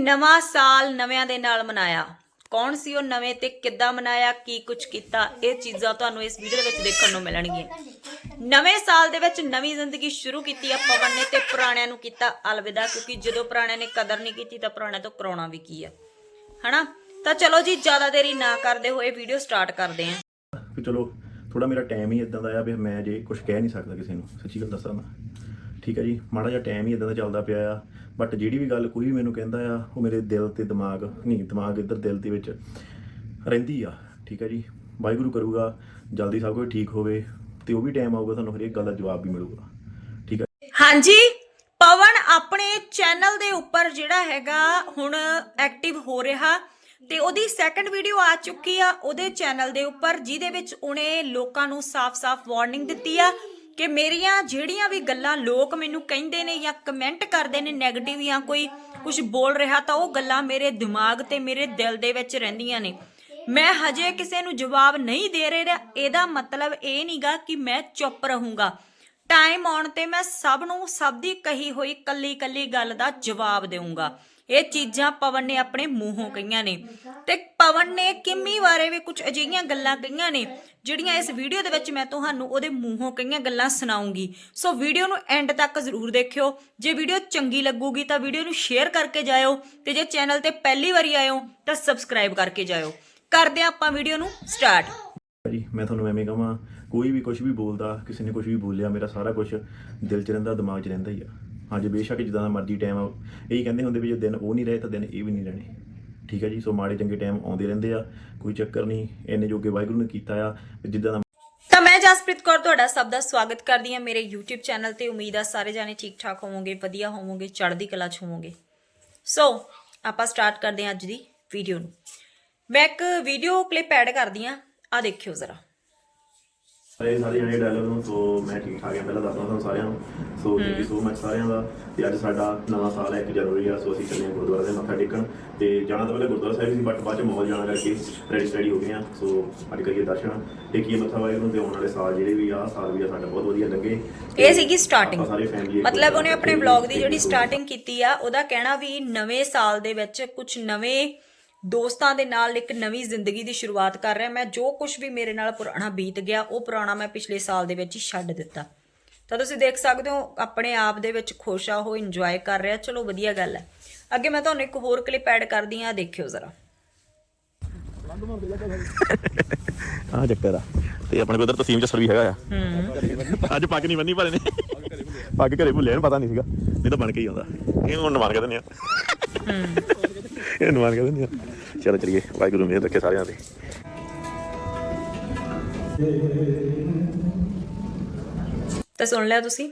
ਨਵਾਂ ਸਾਲ ਨਵਿਆਂ ਦੇ ਨਾਲ ਮਨਾਇਆ। ਕੌਣ ਸੀ ਉਹ ਨਵੇਂ ਤੇ ਕਿੱਦਾਂ ਮਨਾਇਆ, ਕੀ ਕੁਝ ਕੀਤਾ, ਇਹ ਚੀਜ਼ਾਂ ਤੁਹਾਨੂੰ ਇਸ ਵੀਡੀਓ ਵਿੱਚ ਦੇਖਣ ਨੂੰ ਮਿਲਣਗੀਆਂ। ਨਵੇਂ ਸਾਲ ਦੇ ਵਿੱਚ ਨਵੀਂ ਜ਼ਿੰਦਗੀ ਸ਼ੁਰੂ ਕੀਤੀ ਆ ਪਵਨ ਨੇ ਤੇ ਪੁਰਾਣਿਆਂ ਨੂੰ ਕੀਤਾ ਅਲਵਿਦਾ, ਕਿਉਂਕਿ ਜਦੋਂ ਪੁਰਾਣਿਆਂ ਨੇ ਕਦਰ ਨਹੀਂ ਕੀਤੀ ਤਾਂ ਪੁਰਾਣਿਆਂ ਤੋਂ ਕਰਾਉਣਾ ਵੀ ਕੀ ਆ। ਹਨਾ? ਤਾਂ ਚਲੋ ਜੀ, ਜ਼ਿਆਦਾ ਦੇਰੀ ਨਾ ਕਰਦੇ ਹੋਏ ਵੀਡੀਓ ਸਟਾਰਟ ਕਰਦੇ ਹਾਂ। ਚਲੋ ਥੋੜਾ ਮੇਰਾ ਟਾਈਮ ਹੀ ਇਦਾਂ ਦਾ ਆ ਵੀ ਮੈਂ ਜੇ ਕੁਝ ਕਹਿ ਨਹੀਂ ਸਕਦਾ ਕਿਸੇ ਨੂੰ। ਸੱਚੀ ਗੱਲ ਦੱਸਾਂ ਮੈਂ। ਠੀਕ ਹੈ ਜੀ, ਮਾੜਾ ਜਿਹਾ ਟਾਈਮ ਹੀ ਇਦਾਂ ਦਾ ਚੱਲਦਾ ਪਿਆ ਆ ਬਟ ਜਿਹੜੀ ਵੀ ਗੱਲ ਕੋਈ ਵੀ ਮੈਨੂੰ ਕਹਿੰਦਾ ਆ, ਉਹ ਮੇਰੇ ਦਿਲ ਤੇ ਦਿਮਾਗ, ਨਹੀਂ, ਦਿਮਾਗ ਇੱਧਰ ਦਿਲ ਦੇ ਵਿੱਚ ਰਹਿੰਦੀ ਆ, ਠੀਕ ਹੈ ਜੀ। ਵਾਹਿਗੁਰੂ ਕਰੂਗਾ, ਜਲਦੀ ਸਭ ਕੁਝ ਠੀਕ ਹੋਵੇ, ਤੇ ਉਹ ਵੀ ਟਾਈਮ ਆਊਗਾ ਤੁਹਾਨੂੰ ਹਰੇਕ ਗੱਲ ਦਾ ਜਵਾਬ ਵੀ ਮਿਲੂਗਾ, ਠੀਕ ਹੈ। ਹਾਂਜੀ, ਪਵਨ ਆਪਣੇ ਚੈਨਲ ਦੇ ਉੱਪਰ ਜਿਹੜਾ ਹੈਗਾ ਹੁਣ ਐਕਟਿਵ ਹੋ ਰਿਹਾ, ਤੇ ਉਹਦੀ ਸੈਕੰਡ ਵੀਡੀਓ ਆ ਚੁੱਕੀ ਆ ਉਹਦੇ ਚੈਨਲ ਦੇ ਉੱਪਰ, ਜਿਹਦੇ ਵਿੱਚ ਉਹਨੇ ਲੋਕਾਂ ਨੂੰ ਸਾਫ਼-ਸਾਫ਼ ਵਾਰਨਿੰਗ ਦਿੱਤੀ ਆ। ਕਿ ਮੇਰੀਆਂ ਜਿਹੜੀਆਂ ਵੀ ਗੱਲਾਂ ਲੋਕ ਮੈਨੂੰ ਕਹਿੰਦੇ ਨੇ ਜਾਂ ਕਮੈਂਟ ਕਰਦੇ ਨੇ 네ਗੇਟਿਵ ਜਾਂ ਕੋਈ ਕੁਝ ਬੋਲ ਰਿਹਾ ਤਾਂ ਉਹ ਗੱਲਾਂ ਮੇਰੇ ਦਿਮਾਗ ਤੇ ਮੇਰੇ ਦਿਲ ਦੇ ਵਿੱਚ ਰਹਿੰਦੀਆਂ ਨੇ। ਮੈਂ ਹਜੇ ਕਿਸੇ ਨੂੰ ਜਵਾਬ ਨਹੀਂ ਦੇ ਰਿਹਾ ਇਹਦਾ ਮਤਲਬ ਇਹ ਨਹੀਂਗਾ ਕਿ ਮੈਂ ਚੁੱਪ ਰਹੂੰਗਾ। ਟਾਈਮ ਆਉਣ ਤੇ ਮੈਂ ਸਭ ਨੂੰ ਸਭ ਦੀ ਕਹੀ ਹੋਈ ਕੱਲੀ ਕੱਲੀ ਗੱਲ ਦਾ ਜਵਾਬ ਦੇਵਾਂਗਾ ਇਹ ਚੀਜ਼ਾਂ ਪਵਨ ਨੇ ਆਪਣੇ ਮੂੰਹੋਂ ਕਹੀਆਂ ਨੇ। ਤੇ ਪਵਨ ਨੇ ਕਿੰਮੀ ਬਾਰੇ ਵੀ ਕੁਝ ਅਜਿਹੀਆਂ ਗੱਲਾਂ ਕਹੀਆਂ ਨੇ, ਜਿਹੜੀਆਂ ਇਸ ਵੀਡੀਓ ਦੇ ਵਿੱਚ ਮੈਂ ਤੁਹਾਨੂੰ ਉਹਦੇ ਮੂੰਹੋਂ ਕਹੀਆਂ ਗੱਲਾਂ ਸੁਣਾਉਂਗੀ। ਸੋ ਵੀਡੀਓ ਨੂੰ ਐਂਡ ਤੱਕ ਜ਼ਰੂਰ ਦੇਖਿਓ। ਜੇ ਵੀਡੀਓ ਚੰਗੀ ਲੱਗੂਗੀ ਤਾਂ ਵੀਡੀਓ ਨੂੰ ਸ਼ੇਅਰ ਕਰਕੇ ਜਾਇਓ ਤੇ ਜੇ ਚੈਨਲ ਤੇ ਪਹਿਲੀ ਵਾਰੀ ਆਇਓ ਤਾਂ ਸਬਸਕ੍ਰਾਈਬ ਕਰਕੇ ਜਾਇਓ। ਕਰਦੇ ਹਾਂ ਆਪਾਂ ਵੀਡੀਓ ਨੂੰ ਸਟਾਰਟ ਜੀ ਮੈਂ ਤੁਹਾਨੂੰ ਐਵੇਂ ਕਹਾਂ, ਕੋਈ ਵੀ ਕੁਝ ਵੀ ਬੋਲਦਾ, ਕਿਸੇ ਨੇ ਕੁਝ ਵੀ ਬੋਲਿਆ, ਮੇਰਾ ਸਾਰਾ ਕੁਝ ਦਿਲ 'ਚ ਰਹਿੰਦਾ, ਦਿਮਾਗ 'ਚ ਰਹਿੰਦਾ ਹੀ ਆ। ਹਾਂਜੀ, ਬੇਸ਼ੱਕ ਜਿੱਦਾਂ ਦਾ ਮਰਜ਼ੀ ਟਾਈਮ ਆ। ਇਹੀ ਕਹਿੰਦੇ ਹੁੰਦੇ ਵੀ ਜੇ ਦਿਨ ਉਹ ਨਹੀਂ ਰਹੇ ਤਾਂ ਦਿਨ ਇਹ ਵੀ ਨਹੀਂ ਰਹਿਣੇ। ਠੀਕ ਹੈ ਜੀ, ਸੋ ਮਾੜੇ ਚੰਗੇ ਟਾਈਮ ਆਉਂਦੇ ਰਹਿੰਦੇ ਆ, ਕੋਈ ਚੱਕਰ ਨਹੀਂ, ਇੰਨੇ ਜੋਗੇ ਵਾਹਿਗੁਰੂ ਨੇ ਕੀਤਾ ਆ ਵੀ ਜਿੱਦਾਂ ਦਾ ਤਾਂ ਮੈਂ ਜਸਪ੍ਰੀਤ ਕੌਰ ਤੁਹਾਡਾ ਸਭ ਦਾ ਸਵਾਗਤ ਕਰਦੀ ਹਾਂ ਮੇਰੇ YouTube ਚੈਨਲ ਤੇ। ਉਮੀਦ ਆ ਸਾਰੇ ਜਾਣੇ ਠੀਕ ਠਾਕ ਹੋਵੋਗੇ, ਵਧੀਆ ਹੋਵੋਗੇ, ਚੜ੍ਹਦੀ ਕਲਾ ਚ ਹੋਵੋਗੇ। ਸੋ ਆਪਾਂ ਸਟਾਰਟ ਕਰਦੇ ਹਾਂ ਅੱਜ ਦੀ ਵੀਡੀਓ ਨੂੰ। ਮੈਂ ਇੱਕ ਵੀਡੀਓ ਕਲਿੱਪ ਐਡ ਕਰਦੀ ਹਾਂ। ਆ ਦੇਖਿਓ ਜ਼ਰਾ। ਸਾਰੇ ਸਾਰੇ ਜਣੇ ਡਾਇਲੌਗ ਨੂੰ ਸੋ ਮੈਂ ਠੀਕ ਠਾਕ ਹਾਂ ਪਹਿਲਾਂ ਦੱਸਦਾ ਤੁਹਾਨੂੰ ਸਾਰਿਆਂ ਨੂੰ। So thank you so much ਸਾਰਿਆਂ ਦਾ। ਤੇ ਅੱਜ ਸਾਡਾ ਨਵਾਂ ਸਾਲ ਹੈ 1 ਜਨਵਰੀ ਆ ਸੋ ਅਸੀਂ ਚੱਲੇ ਹਾਂ ਗੁਰਦੁਆਰਾ ਦੇ ਮੱਥਾ ਟੇਕਣ। ਤੇ ਜਾਣਾ ਤਾਂ ਪਹਿਲੇ ਗੁਰਦੁਆਰਾ ਸਾਹਿਬ ਸੀ ਬਟ ਬਾਅਦ ਚ ਮਾਹੌਲ ਜਾਣਾ ਕਰਕੇ ਰੈਡੀ ਸਟੈਡੀ ਹੋ ਗਏ ਆ ਸੋ ਅੱਜ ਕਰੀਏ ਦਰਸ਼ਨ। ਟੇਕੀਏ ਮੱਥਾ ਵਾਹਿਗੁਰੂ ਤੇ ਆਉਣ ਵਾਲੇ ਸਾਲ ਜਿਹੜੇ ਵੀ ਆ ਸਾਲ ਵੀ ਆ ਸਾਡਾ ਬਹੁਤ ਵਧੀਆ ਲੱਗੇ ਇਹ ਸੀਗੀ ਸਟਾਰਟਿੰਗ ਮਤਲਬ ਉਹਨੇ ਆਪਣੇ ਵਲੌਗ ਦੀ ਜਿਹੜੀ ਸਟਾਰਟਿੰਗ ਕੀਤੀ ਆ ਉਹਦਾ ਕਹਿਣਾ ਵੀ ਨਵੇਂ ਸਾਲ ਦੇ ਵਿੱਚ ਕੁਝ ਨਵੇਂ ਦੋਸਤਾਂ ਦੇ ਨਾਲ ਇੱਕ ਨਵੀਂ ਜ਼ਿੰਦਗੀ ਦੀ ਸ਼ੁਰੂਆਤ ਕਰ ਰਿਹਾ। ਮੈਂ ਜੋ ਕੁਝ ਵੀ ਮੇਰੇ ਨਾਲ ਪੁਰਾਣਾ ਬੀਤ ਗਿਆ ਉਹ ਪੁਰਾਣਾ ਮੈਂ ਪਿਛਲੇ ਸਾਲ ਦੇ ਵਿੱਚ ਹੀ ਛੱਡ ਦਿੱਤਾ। ਤਾਂ ਤੁਸੀਂ ਦੇਖ ਸਕਦੇ ਹੋ ਆਪਣੇ ਆਪ ਦੇ ਵਿੱਚ ਖੁਸ਼ ਆ ਉਹ ਇੰਜੋਏ ਕਰ ਰਿਹਾ। ਚਲੋ ਵਧੀਆ ਗੱਲ ਹੈ। ਅੱਗੇ ਮੈਂ ਤੁਹਾਨੂੰ ਇੱਕ ਹੋਰ ਕਲਿੱਪ ਐਡ ਕਰਦੀ ਆ ਦੇਖਿਓ ਜ਼ਰਾ। ਆ ਚੱਕਰ ਆ। ਤੇ ਆਪਣੇ ਕੋਲ ਉਧਰ ਤਸੀਮ ਜਸਰ ਵੀ ਹੈਗਾ ਆ। ਅੱਜ ਪੱਗ ਨਹੀਂ ਬੰਨੀ ਪਰ ਨੇ। ਪੱਗ ਘਰੇ ਭੁੱਲਿਆ ਨੂੰ ਪਤਾ ਨਹੀਂ ਸੀਗਾ। ਨਹੀਂ ਤਾਂ ਬਣ ਕੇ ਹੀ ਆਉਂਦਾ। ਇਹ ਹੁਣ ਕਹਿੰਦੇ ਨੇ ਆ। ਇਹ ਨਵਾਨ ਕਹਿੰਦੇ ਆ? ਚਲੋ ਚਲੀਏ, ਵਾਹਿਗੁਰੂ ਮਿਹਰ ਰੱਖੇ ਸਾਰਿਆਂ ਤੇ ਤਾਂ ਸੁਣ ਲਿਆ ਤੁਸੀਂ।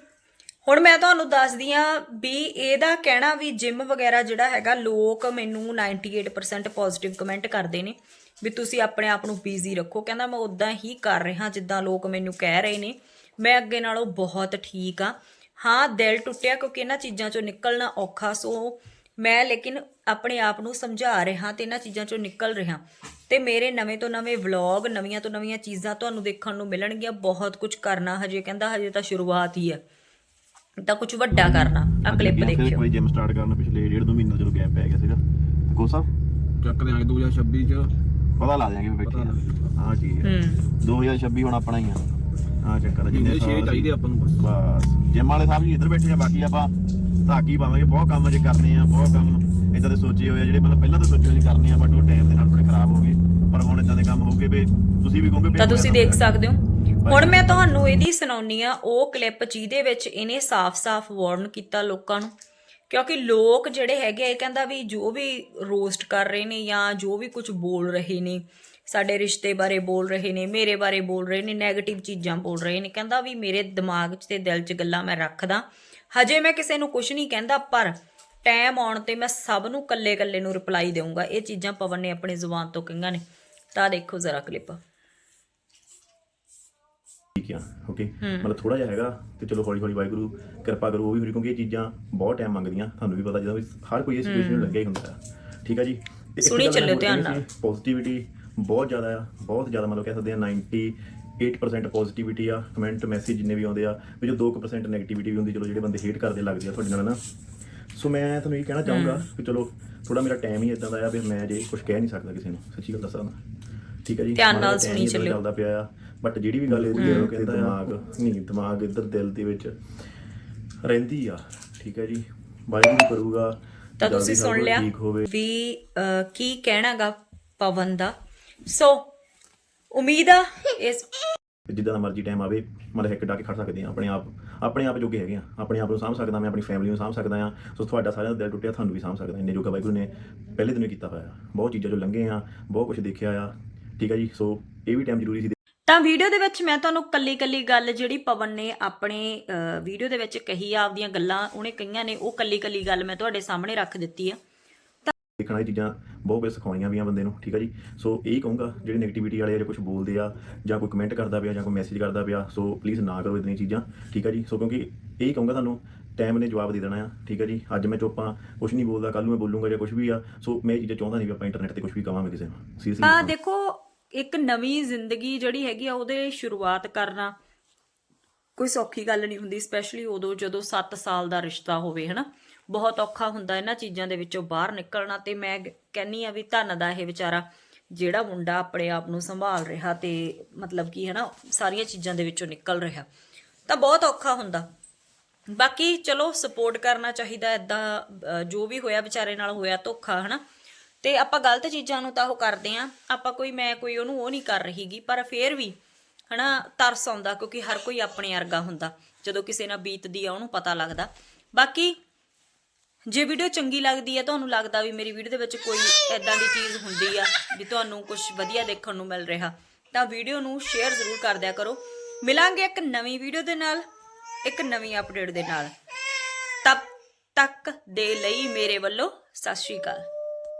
ਹੁਣ ਮੈਂ ਤੁਹਾਨੂੰ ਦੱਸਦੀ ਆ ਵੀ ਇਹਦਾ ਕਹਿਣਾ ਵੀ ਜਿਮ ਵਗੈਰਾ ਜਿਹੜਾ ਹੈਗਾ, ਲੋਕ ਮੈਨੂੰ 98% ਪੋਜ਼ਿਟਿਵ ਕਮੈਂਟ ਕਰਦੇ ਨੇ ਵੀ ਤੁਸੀਂ ਆਪਣੇ ਆਪ ਨੂੰ ਬਿਜ਼ੀ ਰੱਖੋ। ਕਹਿੰਦਾ ਮੈਂ ਉਦਾਂ ਹੀ ਕਰ ਰਿਹਾ ਜਿੱਦਾਂ ਲੋਕ ਮੈਨੂੰ ਕਹਿ ਰਹੇ ਨੇ। ਮੈਂ ਅੱਗੇ ਨਾਲੋਂ ਬਹੁਤ ਠੀਕ ਆ। ਹਾਂ, ਦਿਲ ਟੁੱਟਿਆ ਕਿਉਂਕਿ ਇਹਨਾਂ ਚੀਜ਼ਾਂ ਚੋਂ ਨਿਕਲਣਾ ਔਖਾ, ਸੋ ਮੈਂ ਲੇਕਿਨ ਆਪਣੇ ਆਪ ਨੂੰ ਸਮਝਾ ਰਿਹਾ ਤੇ ਇਹਨਾਂ ਚੀਜ਼ਾਂ ਚੋਂ ਨਿਕਲ ਰਿਹਾ। ਤੇ ਮੇਰੇ ਨਵੇਂ ਤੋਂ ਨਵੇਂ ਵਲੌਗ ਨਵੀਆਂ ਤੋਂ ਨਵੀਆਂ ਚੀਜ਼ਾਂ ਤੁਹਾਨੂੰ ਦੇਖਣ ਨੂੰ ਮਿਲਣਗੀਆਂ। ਬਹੁਤ ਕੁਝ ਕਰਨਾ ਹਜੇ ਕਹਿੰਦਾ ਹਜੇ ਤਾਂ ਸ਼ੁਰੂਆਤ ਹੀ ਹੈ। ਤਾਂ ਕੁਝ ਵੱਡਾ ਕਰਨਾ ਆ ਕਲਿੱਪ ਦੇਖਿਓ। ਕੋਈ ਜਿਮ ਸਟਾਰਟ ਕਰਨ ਪਿਛਲੇ ਡੇਢ ਦੋ ਮਹੀਨੇ ਚਲੋ ਗੈਪ ਪੈ ਗਿਆ ਸੀਗਾ। ਕੋ ਸਾਹਿਬ? ਚੱਕ ਦਿਆਂਗੇ 2026 ਚ। ਪਤਾ ਲਾ ਦਿਆਂਗੇ ਬੈਠੇ ਹਾਂ। ਠੀਕ ਹੈ। ਹੂੰ। 2026 ਹੁਣ ਆਪਣਾ ਹੀ ਆ। ਹਾਂ ਚੱਕਰ ਜਿੰਨੇ ਸਾਲ ਚਾਹੀਦੇ ਆਪਾਂ ਨੂੰ ਬਸ। ਜਿਮ ਵਾਲੇ ਸਾਹਿਬ ਜੀ ਇੱਧਰ ਬੈਠੇ ਆ ਬਾਕੀ ਆਪਾਂ ਧਾਕੀ ਪਾਵਾਂਗੇ ਬਹੁਤ ਕੰਮ ਅਜੇ ਕਰਨੇ ਆ ਬਹੁਤ ਕੰਮ ਇਦਾਂ ਦੇ ਸੋਚੇ ਹੋਏ ਆ ਜਿਹੜੇ ਮਤਲਬ ਪਹਿਲਾਂ ਤਾਂ ਸੋਚੇ ਸੀ ਕਰਨੇ ਆ ਬਟ ਉਹ ਟਾਈਮ ਦੇ ਨਾਲ ਥੋੜੇ ਖਰਾਬ ਹੋ ਗਏ ਪਰ ਹੁਣ ਇਦਾਂ ਦੇ ਕੰਮ ਹੋ ਗਏ ਵੀ ਤੁਸੀਂ ਵੀ ਕਹੋਗੇ ਤਾਂ ਤੁਸੀਂ ਦੇਖ ਸਕਦੇ ਹੋ। ਹੁਣ ਮੈਂ ਤੁਹਾਨੂੰ ਇਹਦੀ ਸੁਣਾਉਣੀ ਆ ਉਹ ਕਲਿੱਪ ਜਿਹਦੇ ਵਿੱਚ ਇਹਨੇ ਸਾਫ਼-ਸਾਫ਼ ਵਾਰਨ ਕੀਤਾ ਲੋਕਾਂ ਨੂੰ ਕਿਉਂਕਿ ਲੋਕ ਜਿਹੜੇ ਹੈਗੇ ਆ ਇਹ ਕਹਿੰਦਾ ਵੀ ਜੋ ਵੀ ਰੋਸਟ ਕਰ ਰਹੇ ਨੇ ਜਾਂ ਜੋ ਵੀ ਕੁਝ ਬੋਲ ਰਹੇ ਨੇ ਸਾਡੇ ਰਿਸ਼ਤੇ ਬਾਰੇ ਬੋਲ ਰਹੇ ਨੇ ਮੇਰੇ ਬਾਰੇ ਬੋਲ ਰਹੇ ਨੇ 네ਗੇਟਿਵ ਚੀਜ਼ਾਂ ਬੋਲ ਰਹੇ ਨੇ ਕਹਿੰਦਾ ਵੀ ਮੇਰੇ ਦਿਮਾਗ 'ਚ ਤੇ ਦਿਲ 'ਚ ਗੱਲਾਂ ਮੈਂ ਰੱਖਦਾ ਹਜੇ ਮੈਂ ਕਿਸੇ ਨੂੰ ਕੁਝ ਨਹੀਂ ਕਹਿੰਦਾ ਪਰ ਟਾਈਮ ਆਉਣ ਤੇ ਮੈਂ ਸਭ ਨੂੰ ਕੱਲੇ-ਕੱਲੇ ਨੂੰ ਰਿਪਲਾਈ ਦੇਵਾਂਗਾ ਇਹ ਚੀਜ਼ਾਂ ਪਵਨ ਨੇ ਆਪਣੀ ਜ਼ੁਬਾਨ ਤੋਂ ਕਹੀਆਂ ਨੇ। ਤਾਂ ਦੇਖੋ ਜ਼ਰਾ ਕਲਿੱਪ ਠੀਕ ਆ ਓਕੇ ਮਤਲਬ ਥੋੜਾ ਜਿਹਾ ਹੈਗਾ ਤੇ ਚਲੋ ਹੌਲੀ ਹੌਲੀ ਵਾਹਿਗੁਰੂ ਕਿਰਪਾ ਕਰੋ ਉਹ ਵੀ ਹੋਰੀ ਕਿਉਂਕਿ ਇਹ ਚੀਜ਼ਾਂ ਬਹੁਤ ਟਾਈਮ ਮੰਗਦੀਆਂ ਤੁਹਾਨੂੰ ਵੀ ਪਤਾ ਜਦੋਂ ਵੀ ਹਰ ਕੋਈ ਇਸ ਸਿਚੁਏਸ਼ਨ ਨੂੰ ਲੱਗਿਆ ਹੀ ਹੁੰਦਾ ਹੈ। ਠੀਕ ਆ ਜੀ? ਸੁਣੀ ਹੋਰ ਧਿਆਨ ਸੀ, ਪੋਜ਼ਿਟਿਵਿਟੀ ਬਹੁਤ ਜ਼ਿਆਦਾ ਆ ਬਹੁਤ ਜ਼ਿਆਦਾ ਮਤਲਬ ਕਹਿ ਸਕਦੇ ਆ 98% ਪੋਜ਼ਿਟਿਵਿਟੀ ਆ ਕਮੈਂਟ ਮੈਸੇਜ ਜਿੰਨੇ ਵੀ ਆਉਂਦੇ ਆ ਵੀ ਜੋ 2% 네ਗੇਟਿਵਿਟੀ ਵੀ ਹੁੰਦੀ ਚਲੋ ਜਿਹੜੇ ਬੰਦੇ ਹੇਟ ਕਰਦੇ ਲੱਗਦੇ ਆ ਤੁਹਾਡੇ ਨਾਲ ਨਾ ਸੋ ਮੈਂ ਤੁਹਾਨੂੰ ਇਹ ਕਹਿਣਾ ਚਾਹੂੰਗਾ ਕਿ ਚਲੋ ਥੋੜਾ ਮੇਰਾ ਟਾਈਮ ਹੀ ਇਦਾਂ ਦਾ ਆ ਵੀ ਮੈਂ ਜੇ ਕੁਝ ਕਹਿ ਨਹੀਂ ਸਕਦਾ ਕਿਸੇ ਨੂੰ ਸੱਚੀ ਗੱਲ ਦੱਸਾਂ ਨਾ ਠੀਕ ਹੈ ਜੀ? ਧਿਆਨ ਨਾਲ ਸੁਣੀ ਚੱਲਿਓ। ਚੱਲਦਾ ਪਿਆ ਆ ਬਟ ਜਿਹੜੀ ਵੀ ਗੱਲ ਇਹਦੀ ਉਹ ਕਹਿੰਦਾ ਦਿਮਾਗ ਨਹੀਂ ਦਿਮਾਗ ਇੱਧਰ ਦਿਲ ਦੇ ਵਿੱਚ ਰਹਿੰਦੀ ਆ ਠੀਕ ਹੈ ਜੀ? ਵਾਹਿਗੁਰੂ ਕਰੂਗਾ ਤਾਂ ਤੁਸੀਂ ਸੁਣ ਲਿਆ ਵੀ ਕੀ ਕਹਿਣਾਗਾ ਪਵਨ ਦਾ? ਸੋ ਉਮੀਦ ਆ ਇਸ ਜਿੱਦਾਂ ਦਾ ਮਰਜ਼ੀ ਟਾਈਮ ਆਵੇ ਮਤਲਬ ਇੱਕ ਡਾ ਕੇ ਖੜ ਸਕਦੇ ਆ ਆਪਣੇ ਆਪ ਆਪਣੇ ਆਪ ਜੋਗੇ ਹੈਗੇ ਆ ਆਪਣੇ ਆਪ ਨੂੰ ਸਾਂਭ ਸਕਦਾ ਮੈਂ ਆਪਣੀ ਫੈਮਿਲੀ ਨੂੰ ਸਾਂਭ ਸਕਦਾ ਆ ਸੋ ਤੁਹਾਡਾ ਸਾਰਿਆਂ ਦਾ ਦਿਲ ਟੁੱਟਿਆ ਤੁਹਾਨੂੰ ਵੀ ਸਾਂਭ ਸਕਦਾ ਇੰਨੇ ਜੋਗਾ ਵਾਹਿਗੁਰੂ ਨੇ ਪਹਿਲੇ ਦਿਨ ਹੀ ਕੀਤਾ ਹੋਇਆ ਬਹੁਤ ਚੀਜ਼ਾਂ ਜੋ ਲੰਘੇ ਆ ਬਹੁਤ ਕੁਝ ਦੇਖਿਆ ਆ ਠੀਕ ਹੈ ਜੀ ਸੋ ਇਹ ਵੀ ਟਾਈਮ ਜ਼ਰੂਰੀ ਸੀ। ਤਾਂ ਵੀਡੀਓ ਦੇ ਵਿੱਚ ਮੈਂ ਤੁਹਾਨੂੰ ਕੱਲੀ ਕੱਲੀ ਗੱਲ ਜਿਹੜੀ ਪਵਨ ਨੇ ਆਪਣੇ ਵੀਡੀਓ ਦੇ ਵਿੱਚ ਕਹੀ ਆ ਆਪਦੀਆਂ ਗੱਲਾਂ ਉਹਨੇ ਕਹੀਆਂ ਨੇ ਉਹ ਕੱਲੀ ਕੱਲੀ ਗੱਲ ਮੈਂ ਤੁਹਾਡੇ ਸਾਹਮਣੇ ਰੱਖ ਦਿੱਤੀ ਆ। ਦੇਖਣ ਵਾਲੀ ਚੀਜ਼ਾਂ ਬਹੁਤ ਕੁਝ ਸਿਖਾਉਣੀਆਂ ਵੀ ਆ ਬੰਦੇ ਨੂੰ ਠੀਕ ਆ ਜੀ? ਸੋ ਇਹ ਕਹੂੰਗਾ ਜਿਹੜੇ 네ਗੇਟਿਵਿਟੀ ਵਾਲੇ ਆ ਜਾਂ ਕੁਝ ਬੋਲਦੇ ਆ ਜਾਂ ਕੋਈ ਕਮੈਂਟ ਕਰਦਾ ਪਿਆ ਜਾਂ ਕੋਈ ਮੈਸੇਜ ਕਰਦਾ ਪਿਆ ਸੋ ਪਲੀਜ਼ ਨਾ ਕਰੋ ਇਦਾਂ ਚੀਜ਼ਾਂ ਠੀਕ ਆ ਜੀ? ਸੋ ਕਿਉਂਕਿ ਇਹ ਕਹੂੰਗਾ ਤੁਹਾਨੂੰ ਟਾਈਮ ਨੇ ਜਵਾਬ ਦੇ ਦੇਣਾ ਆ ਠੀਕ ਆ ਜੀ? ਅੱਜ ਮੈਂ ਚੁੱਪਾਂ ਕੁਝ ਨਹੀਂ ਬੋਲਦਾ ਕੱਲ ਨੂੰ ਮੈਂ ਬੋਲੂੰਗਾ ਜਾਂ ਕੁਝ ਵੀ ਆ ਸੋ ਮੈਂ ਇਹ ਚੀਜ਼ਾਂ ਚਾਹੁੰਦਾ ਨਹੀਂ ਵੀ ਆਪਾਂ ਇੰਟਰਨੈਟ ਤੇ ਕੁਝ ਵੀ ਕਵਾਂਗੇ ਕਿਸੇ ਨੂੰ ਸੀਰੀਅਸਲੀ ਦੇਖੋ ਇੱਕ ਨਵੀਂ ਜ਼ਿੰਦਗੀ ਜਿਹੜੀ ਹੈਗੀ ਆ ਉਹਦੇ ਸ਼ੁਰੂਆਤ ਕਰਨਾ ਕੋਈ ਸੌਖੀ ਗੱਲ ਨਹੀਂ ਹੁੰਦੀ ਸਪੈਸ਼ਲੀ ਉਦੋਂ ਜਦੋਂ 7 ਸਾਲ ਦਾ ਰਿਸ਼ਤਾ ਹੋਵੇ ਹਨਾ? ਬਹੁਤ ਔਖਾ ਹੁੰਦਾ ਇਹਨਾਂ ਚੀਜ਼ਾਂ ਦੇ ਵਿੱਚੋਂ ਬਾਹਰ ਨਿਕਲਣਾ ਤੇ ਮੈਂ ਕਹਿੰਨੀ ਆ ਵੀ ਧੰਨ ਦਾ ਇਹ ਵਿਚਾਰਾ ਜਿਹੜਾ ਮੁੰਡਾ ਆਪਣੇ ਆਪ ਨੂੰ ਸੰਭਾਲ ਰਿਹਾ ਤੇ ਮਤਲਬ ਕੀ ਹਨਾ, ਸਾਰੀਆਂ ਚੀਜ਼ਾਂ ਦੇ ਵਿੱਚੋਂ ਨਿਕਲ ਰਿਹਾ। ਤਾਂ ਬਹੁਤ ਔਖਾ ਹੁੰਦਾ। ਬਾਕੀ ਚਲੋ ਸਪੋਰਟ ਕਰਨਾ ਚਾਹੀਦਾ ਐਦਾਂ ਜੋ ਵੀ ਹੋਇਆ ਵਿਚਾਰੇ ਨਾਲ ਹੋਇਆ ਧੋਖਾ, ਹਨਾ। ਤੇ ਆਪਾਂ ਗਲਤ ਚੀਜ਼ਾਂ ਨੂੰ ਤਾਂ ਉਹ ਕਰਦੇ ਆ ਆਪਾਂ ਕੋਈ, ਮੈਂ ਕੋਈ ਉਹਨੂੰ ਉਹ ਨਹੀਂ ਕਰ ਰਹੀਗੀ ਪਰ ਫੇਰ ਵੀ, ਹਨਾ, ਤਰਸ ਆਉਂਦਾ ਕਿਉਂਕਿ ਹਰ ਕੋਈ ਆਪਣੇ ਵਰਗਾ ਹੁੰਦਾ। ਜਦੋਂ ਕਿਸੇ ਨਾਲ ਬੀਤਦੀ ਆ ਉਹਨੂੰ ਪਤਾ ਲੱਗਦਾ। ਬਾਕੀ ਜੇ ਵੀਡੀਓ ਚੰਗੀ ਲੱਗਦੀ ਹੈ ਤੁਹਾਨੂੰ ਲੱਗਦਾ ਵੀ ਮੇਰੀ ਵੀਡੀਓ ਦੇ ਵਿੱਚ ਕੋਈ ਐਦਾਂ ਦੀ ਚੀਜ਼ ਹੁੰਦੀ ਆ ਵੀ ਤੁਹਾਨੂੰ ਕੁਝ ਵਧੀਆ ਦੇਖਣ ਨੂੰ ਮਿਲ ਰਿਹਾ। ਤਾਂ ਵੀਡੀਓ ਨੂੰ ਸ਼ੇਅਰ ਜ਼ਰੂਰ ਕਰ ਦਿਆ ਕਰੋ। ਮਿਲਾਂਗੇ ਇੱਕ ਨਵੀਂ ਵੀਡੀਓ ਦੇ ਨਾਲ, ਇੱਕ ਨਵੀਂ ਅਪਡੇਟ ਦੇ ਨਾਲ। ਤਬ ਤੱਕ ਦੇ ਲਈ ਮੇਰੇ ਵੱਲੋਂ ਸਤਿ ਸ਼੍ਰੀ ਅਕਾਲ।